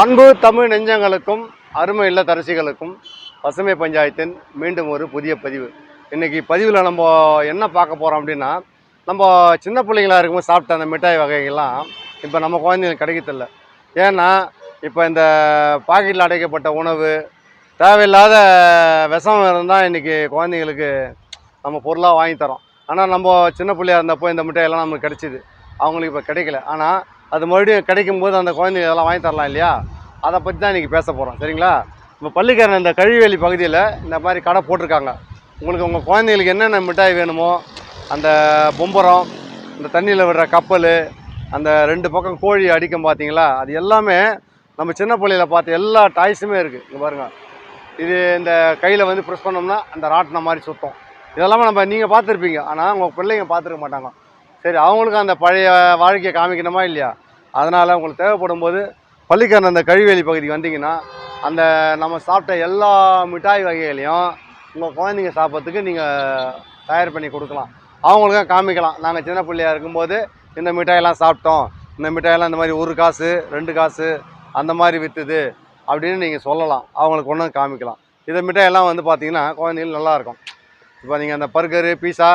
அன்பு தமிழ் நெஞ்சங்களுக்கும் அருமை இல்ல தரசிகளுக்கும் பசுமை பஞ்சாயத்தின் மீண்டும் ஒரு புதிய பதிவு. இன்னைக்கு பதிவில் நம்ம என்ன பார்க்க போகிறோம் அப்படின்னா நம்ம சின்ன பிள்ளைங்களா இருக்கும்போது சாப்பிட்ட அந்த மிட்டாய் வகைகள்லாம் இப்போ நம்ம குழந்தைங்களுக்கு கிடைக்கத்தில்ல ஏன்னா இப்போ இந்த பாக்கெட்டில் அடைக்கப்பட்ட உணவு தேவையில்லாத விஷம் இருந்தால் இன்றைக்கி குழந்தைங்களுக்கு நம்ம பொருளாக வாங்கி தரோம். ஆனால் நம்ம சின்ன பிள்ளையா இருந்தப்போ இந்த மிட்டாயெல்லாம் நமக்கு கிடைச்சிது. அவங்களுக்கு இப்போ கிடைக்கல. ஆனால் அது மறுபடியும் கிடைக்கும் போது அந்த குழந்தைங்க இதெல்லாம் வாங்கி தரலாம் இல்லையா? அதை பற்றி தான் இன்றைக்கி பேச போகிறோம் சரிங்களா? இப்போ பள்ளிக்காரன் இந்த கழிவேலி பகுதியில் இந்த மாதிரி கடை போட்டிருக்காங்க. உங்களுக்கு உங்கள் குழந்தைங்களுக்கு என்னென்ன மிட்டாய் வேணுமோ அந்த பொம்பரம் இந்த தண்ணியில் விடுற கப்பல் அந்த ரெண்டு பக்கம் கோழி அடிக்கும் பார்த்தீங்களா அது எல்லாமே நம்ம சின்ன பிள்ளையில பார்த்த எல்லா டாய்ஸுமே இருக்குது இங்கே பாருங்கள் இது இந்த கையில் வந்து ப்ரெஸ் பண்ணோம்னா அந்த ராட்டின மாதிரி சுத்தம். இதெல்லாமே நம்ம நீங்கள் பார்த்துருப்பீங்க. ஆனால் உங்கள் பிள்ளைங்க பார்த்துருக்க மாட்டாங்க. சரி அவங்களுக்கு அந்த பழைய வாழ்க்கையை காமிக்கணுமா இல்லையா? அதனால் உங்களுக்கு தேவைப்படும் போது பள்ளிக்கரண அந்த கழிவேலி பகுதிக்கு வந்தீங்கன்னா அந்த நம்ம சாப்பிட்ட எல்லா மிட்டாய் வகைகளையும் உங்கள் குழந்தைங்க சாப்பிட்றதுக்கு நீங்கள் தயார் பண்ணி கொடுக்கலாம். அவங்களுக்கும் காமிக்கலாம். நாங்கள் சின்ன பிள்ளையாக இருக்கும்போது இந்த மிட்டாயெல்லாம் சாப்பிட்டோம். இந்த மிட்டாயெல்லாம் இந்த மாதிரி ஒரு காசு ரெண்டு காசு அந்த மாதிரி விற்றுது அப்படின்னு நீங்கள் சொல்லலாம். அவங்களுக்கு கொண்டு காமிக்கலாம். இந்த மிட்டாயெல்லாம் வந்து பார்த்தீங்கன்னா குழந்தைகள் நல்லாயிருக்கும் இப்போ நீங்கள் அந்த பர்கரு பீஸா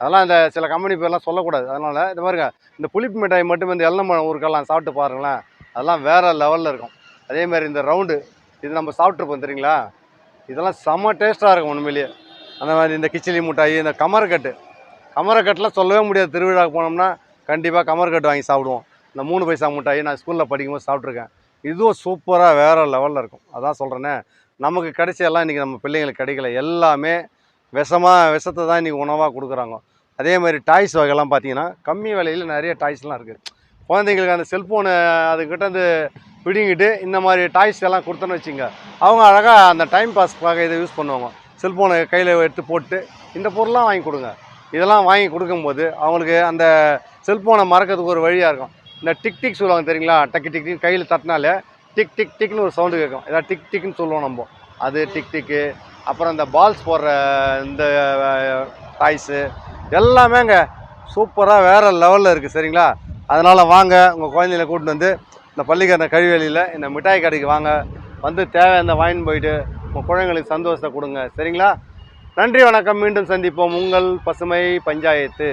அதெல்லாம் இந்த சில கம்பெனி பேர்லாம் சொல்லக்கூடாது. அதனால் இந்த பாருங்க இந்த புளிப்பு மிட்டாய் மட்டும் இந்த எள்ளம்பழம் ஊருக்கெல்லாம் சாப்பிட்டு பாருங்களேன். அதெல்லாம் வேறு லெவலில் இருக்கும். அதே மாதிரி இந்த ரவுண்டு இது நம்ம சாப்பிட்ருப்போம் தெரியுங்களா? இதெல்லாம் செம்ம டேஸ்ட்டாக இருக்கும் உண்மையிலேயே. அந்த மாதிரி இந்த கிச்சிலி மிட்டாய் இந்த கமரக்கட்டு. கமரக்கட்டெலாம் சொல்லவே முடியாது. திருவிழாவுக்கு போனோம்னா கண்டிப்பாக கமரக்கட்டு வாங்கி சாப்பிடுவோம். இந்த மூணு பைசா மிட்டாய் நான் ஸ்கூலில் படிக்கும்போது சாப்பிட்ருக்கேன் இதுவும் சூப்பராக வேறு லெவலில் இருக்கும். அதான் சொல்கிறேனே நமக்கு கிடைச்ச எல்லாம் இன்றைக்கி நம்ம பிள்ளைங்களுக்கு கிடைக்கல. எல்லாமே விஷமாக விஷத்தை தான் இன்றைக்கி உணவாக கொடுக்குறாங்க. அதே மாதிரி டாய்ஸ் வகைலாம் பார்த்தீங்கன்னா கம்மி விலையில் நிறைய டாய்ஸ்லாம் இருக்குது குழந்தைங்களுக்கு அந்த செல்ஃபோனு அதுக்கிட்ட வந்து பிடிங்கிட்டு இந்த மாதிரி டாய்ஸ் எல்லாம் கொடுத்தோன்னு வச்சுங்க அவங்க அழகாக அந்த டைம் பாஸ்க்காக இதை யூஸ் பண்ணுவாங்க. செல்ஃபோனை கையில் எடுத்து போட்டு இந்த பொருள்லாம் வாங்கி கொடுங்க. இதெல்லாம் வாங்கி கொடுக்கும்போது அவங்களுக்கு அந்த செல்ஃபோனை மறக்கிறதுக்கு ஒரு வழியாக இருக்கும். இந்த டிக் டிக் சொல்லுவாங்க தெரியுங்களா? டக்கு டிக்னு கையில் தட்டினாலே டிக் டிக் டிக்னு ஒரு சவுண்டு கேட்கும். ஏதாவது டிக் டிக்னு சொல்லுவோம் நம்ம. அது டிக் டிக்கு அப்புறம் இந்த பால்ஸ் போடுற இந்த டாய்ஸு எல்லாமே அங்கே சூப்பராக வேறு லெவலில் இருக்குது சரிங்களா? அதனால் வாங்க உங்கள் குழந்தைங்கள கூட்டின்னு வந்து இந்த பள்ளிக்கரணை கழிவெளியில் இந்த மிட்டாய் கடைக்கு வாங்க. வந்து தேவையான வாங்கின்னு போயிட்டு உங்கள் குழந்தைங்களுக்கு சந்தோஷத்தை கொடுங்க சரிங்களா? நன்றி வணக்கம். மீண்டும் சந்திப்போம். உங்கள் பசுமை பஞ்சாயத்து.